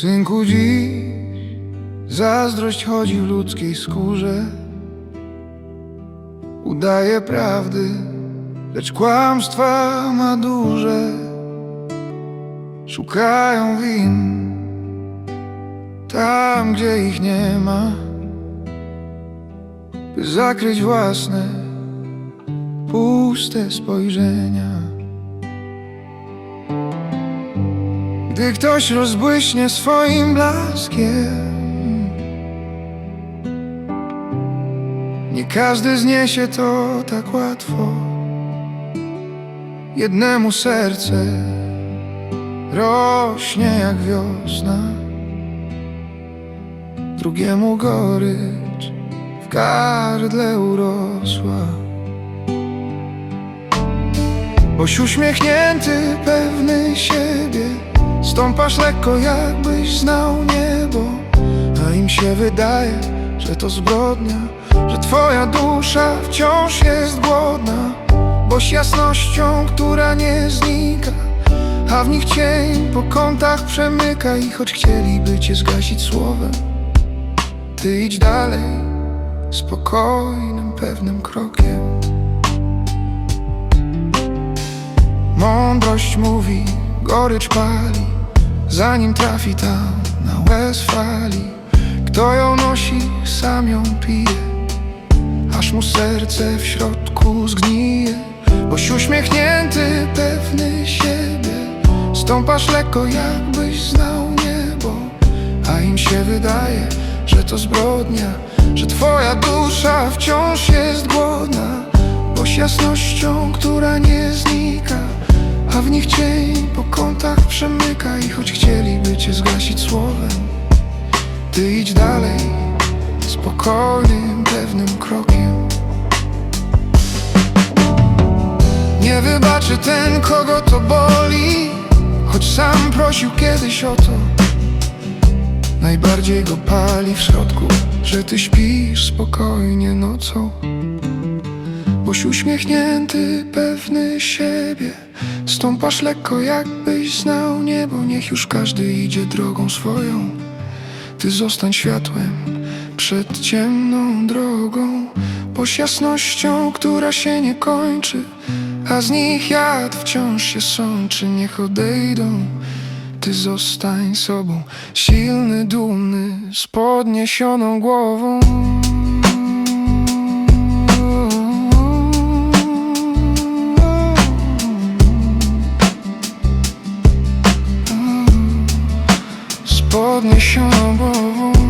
Synku, dziś zazdrość chodzi w ludzkiej skórze. Udaje prawdy, lecz kłamstwa ma duże. Szukają win tam, gdzie ich nie ma, by zakryć własne puste spojrzenia. Gdy ktoś rozbłyśnie swoim blaskiem Nie każdy zniesie to tak łatwo. Jednemu serce rośnie jak wiosna Drugiemu gorycz w gardle urosła. Boś uśmiechnięty, pewny siebie Stąpasz lekko, jakbyś znał niebo. A im się wydaje, że to zbrodnia Że twoja dusza wciąż jest głodna. Boś jasnością, która nie znika A w nich cień po kątach przemyka I choć chcieliby cię zgasić słowem Ty idź dalej, spokojnym, pewnym krokiem. Mądrość mówi, gorycz pali Zanim trafi tam na łez fali Kto ją nosi, sam ją pije. Aż mu serce w środku zgnije Boś uśmiechnięty, pewny siebie. Stąpasz lekko, jakbyś znał niebo A im się wydaje, że to zbrodnia. Że twoja dusza wciąż jest głodna Boś jasnością, która nie znika A w nich cień po kątach przemyka I choć chcieliby cię zgasić słowem Ty idź dalej, spokojnym, pewnym krokiem. Nie wybaczy ten, kogo to boli Choć sam prosił kiedyś o to. Najbardziej go pali w środku Że ty śpisz spokojnie nocą Boś uśmiechnięty, pewny siebie. Stąpasz lekko, jakbyś znał niebo. Niech już każdy idzie drogą swoją. Ty zostań światłem przed ciemną drogą. Boś jasnością, która się nie kończy A z nich jad wciąż się sączy. Niech odejdą Ty zostań sobą. Silny, dumny, z podniesioną głową Z podniesioną głową